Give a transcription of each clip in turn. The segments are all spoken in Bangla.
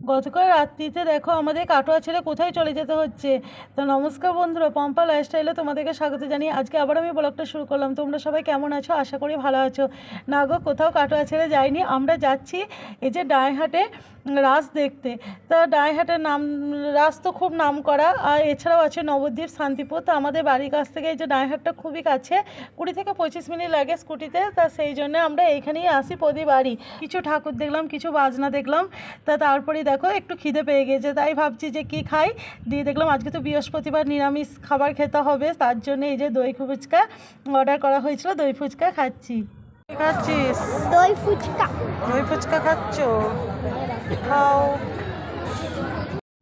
গতকাল রাত্রিতে দেখো আমাদের কাটোয়া ছেড়ে কোথায় চলে যেতে হচ্ছে? তো নমস্কার বন্ধুরা, পম্পা লাইফস্টাইলে তোমাদেরকে স্বাগত জানিয়ে আজকে আবার আমি ব্লগটা শুরু করলাম। তোমরা সবাই কেমন আছো? আশা করি ভালো আছো। না গো, কোথাও কাটোয়া ছেড়ে যাইনি। আমরা যাচ্ছি এই যে ডাঁইহাটে রাস দেখতে। তা ডাঁইহাটের নাম, রাস তো খুব নাম করা আর এছাড়াও আছে নবদ্বীপ, শান্তিপুর। তো আমাদের বাড়ির কাছ থেকে এই যে ডায়হাটটা খুবই কাছে, কুড়ি থেকে পঁচিশ মিনিট লাগে স্কুটিতে। তা সেই জন্য আমরা এইখানেই আসি প্রতিবারই কিছু ঠাকুর দেখলাম, কিছু বাজনা দেখলাম। তা তারপরে দেখো একটু খিদে পেয়ে গেছে তাই ভাবছি যে কি খাই? দিয়ে দেখলাম আজকে তো বৃহস্পতিবার নিরামিষ খাবার খেতে হবে তার জন্য এই যে দই ফুচকা অর্ডার করা হয়েছিল দই ফুচকা খাচ্ছি। খাচ্ছিস? দই ফুচকা। দই ফুচকা খাচ্ছ? খাও।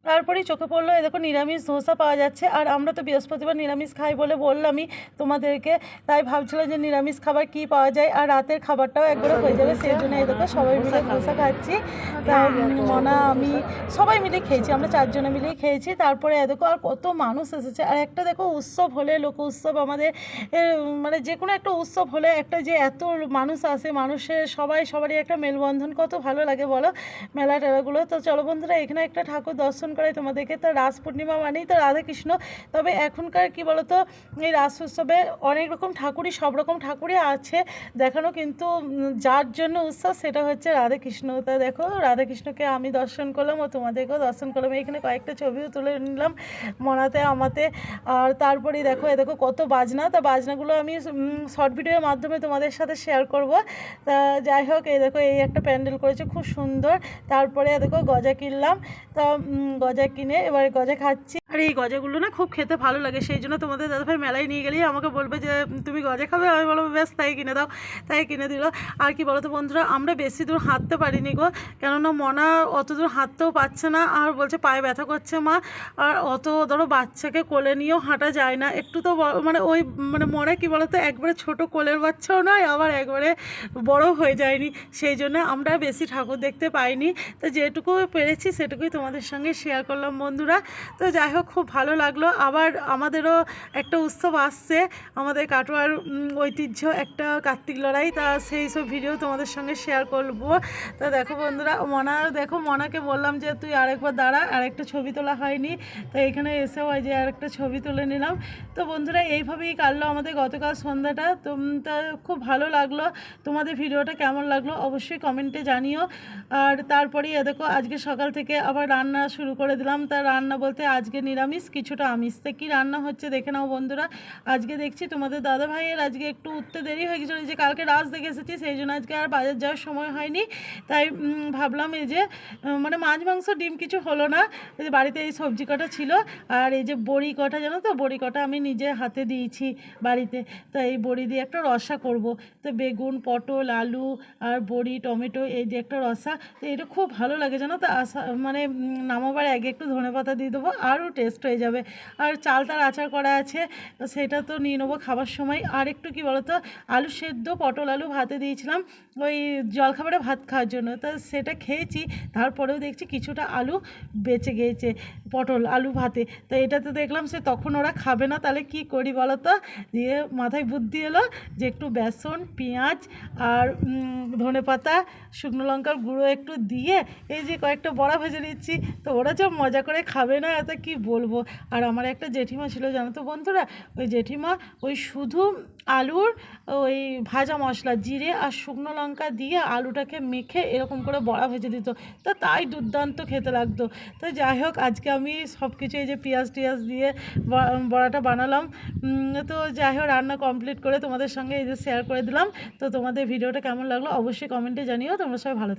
তারপরেই চোখে পড়ল এই দেখো নিরামিষ ধোসা পাওয়া যাচ্ছে আর আমরা তো বৃহস্পতিবার নিরামিষ খাই বলে বললামই তোমাদেরকে। তাই ভাবছিলাম যে নিরামিষ খাবার কি পাওয়া যায় আর রাতের খাবারটাও একবারে হয়ে যাবে সেই জন্য এই দেখো সবাই মিলে ধোসা খাচ্ছি। তা উম, মনা আমি সবাই মিলে খেয়েছি আমরা চারজনে মিলেই খেয়েছি। তারপরে এ দেখো আর কত মানুষ এসেছে আর একটা দেখো উৎসব হলে লোক উৎসব আমাদের এ, মানে যে কোনো একটা উৎসব হলে একটা যে এত মানুষ আসে মানুষের সবাই সবারই একটা মেলবন্ধন কত ভালো লাগে বলো মেলা টেলাগুলো তো চলো বন্ধুরা এখানে একটা ঠাকুর দর্শন করাই তোমাদেরকে। তো রাস পূর্ণিমা মানেই তো রাধাকৃষ্ণ তবে এখনকার কি বলতো, এই রাস উৎসবে অনেক রকম ঠাকুরই, সব রকম ঠাকুরই আছে। দেখানো কিন্তু যার জন্য উৎসব সেটা হচ্ছে রাধাকৃষ্ণ তা দেখো রাধাকৃষ্ণকে আমি দর্শন করলাম ও তোমাদেরকেও দর্শন করলাম। এখানে কয়েকটা ছবিও তুলে নিলাম, মনাতে, আমাতে। আর তারপরেই দেখো, এ দেখো কত বাজনা। তা বাজনাগুলো আমি শর্ট ভিডিওর মাধ্যমে তোমাদের সাথে শেয়ার করব। তা যাই হোক এই দেখো, এই একটা প্যান্ডেল করেছে, খুব সুন্দর। তারপরে এ দেখো গজা কিনলাম। তা গজা কিনে এবার গজা খাচ্ছি। আর এই গজাগুলো না খুব খেতে ভালো লাগে, সেই জন্য তোমাদের দাদাভাই মেলায় নিয়ে গেলেই আমাকে বলবে যে তুমি গজা খাবে? আমি বলব বেশ তাই কিনে দাও, তাই কিনে দিল। আর কি বলতো বন্ধুরা, আমরা বেশি দূর হাঁটতে পারিনি গো, কেননা মনা অত দূর হাঁটতেও পারছে না, আর বলছে পায়ে ব্যথা করছে মা, আর অত ধরো বাচ্চাকে কোলে নিয়েও হাঁটা যায় না, একটু তো মানে ওই মানে মনে কি বলতো, একবারে ছোট কোলের বাচ্চাও নয়, আবার একবারে বড় হয়ে যায়নি, সেই জন্য আমরা বেশি ঠাকুর দেখতে পাইনি। তো যেটুকু পেরেছি সেটুকুই তোমাদের সঙ্গে শেয়ার করলাম বন্ধুরা। তো যাই হোক খুব ভালো লাগল। আবার আমাদেরও একটা উৎসব আসছে, আমাদের কাটোয়ার ঐতিহ্য, একটা কার্তিক লড়াই, তা সেই সব ভিডিও তোমাদের সঙ্গে শেয়ার করব। তা দেখো বন্ধুরা, মনা, দেখো মনাকে বললাম যে তুই আরেকবার দাঁড়া, আরেকটা ছবি তোলা হয়নি। তো এখানে এসেও হয় যে আরেকটা ছবি তুলে নিলাম। তো বন্ধুরা, এইভাবেই কাটলো আমাদের গতকাল সন্ধ্যাটা। তো তা খুব ভালো লাগল। তোমাদের ভিডিওটা কেমন লাগল অবশ্যই কমেন্টে জানিও। আর তারপরেই দেখো, আজকে সকাল থেকে আবার রান্না শুরু করে দিলাম। তা রান্না বলতে আজকে নিরামিষ, কিছুটা আমিষ। তা কী রান্না হচ্ছে দেখে নাও বন্ধুরা। আজকে দেখছি তোমাদের দাদা ভাইয়ের আজকে একটু উঠতে দেরি হয়ে গেছিল যে কালকে রাত দেখে এসেছি, সেই জন্য আজকে আর বাজার যাওয়ার সময় হয়নি। তাই ভাবলাম এই যে মানে মাছ, মাংস, ডিম কিছু হলো না। বাড়িতে এই সবজি কটা ছিল, আর এই যে বড়ি কটা, জানো তো? বড়ি কটা আমি নিজে হাতে দিয়েছি বাড়িতে। তো এই বড়ি দিয়ে একটা রসা করব। তো বেগুন, পটল, আলু, আর বড়ি, টমেটো, এই যে একটা রসা। তো এটা খুব ভালো লাগে, জানো তো? আসা মানে নামাবার আগে একটু ধনে পাতা দিয়ে দেবো। আরও টেস্ট হয়ে যাবে। আর চাল তার আচার করা আছে, সেটা তো নিয়ে নেব খাবার সময়। আর একটু কি বলতো, আলু সেদ্ধ, পটল আলু ভাতে দিয়েছিলাম, ওই জলখাবারে ভাত খাওয়ার জন্য। তা সেটা খেয়েছি, তারপরেও দেখছি কিছুটা আলু বেঁচে গিয়েছে, পটল আলু ভাতে। তো এটা তো দেখলাম সে তখন ওরা খাবে না, তাহলে কি করি বলো তো দিয়ে মাথায় বুদ্ধি এলো যে একটু বেসন, পেঁয়াজ আর ধনে পাতা, শুকনো লঙ্কার গুঁড়ো একটু দিয়ে, এই যে কয়েকটা বড়া ভেজে নিচ্ছি, তো ওরা যা মজা করে খাবে না, এত কি বলব? আর আমার একটা জেঠিমা ছিল, জানো তো বন্ধুরা? ওই জেঠিমা ওই শুধু আলুর ওই ভাজা মশলা, জিরে আর শুকনো লঙ্কা দিয়ে আলুটাকে মেখে এরকম করে বড়া ভেজে দিত। তো তাই দুর্দান্ত খেতে লাগতো। তো যাই হোক, আজকে আমি সব কিছু এই যে পেঁয়াজ টিয়াজ দিয়ে বড়াটা বানালাম। তো যাই হোক, রান্না কমপ্লিট করে তোমাদের সঙ্গে এই যে শেয়ার করে দিলাম। তো তোমাদের ভিডিওটা কেমন লাগল অবশ্যই কমেন্টে জানিও। তোমরা সবাই ভালো।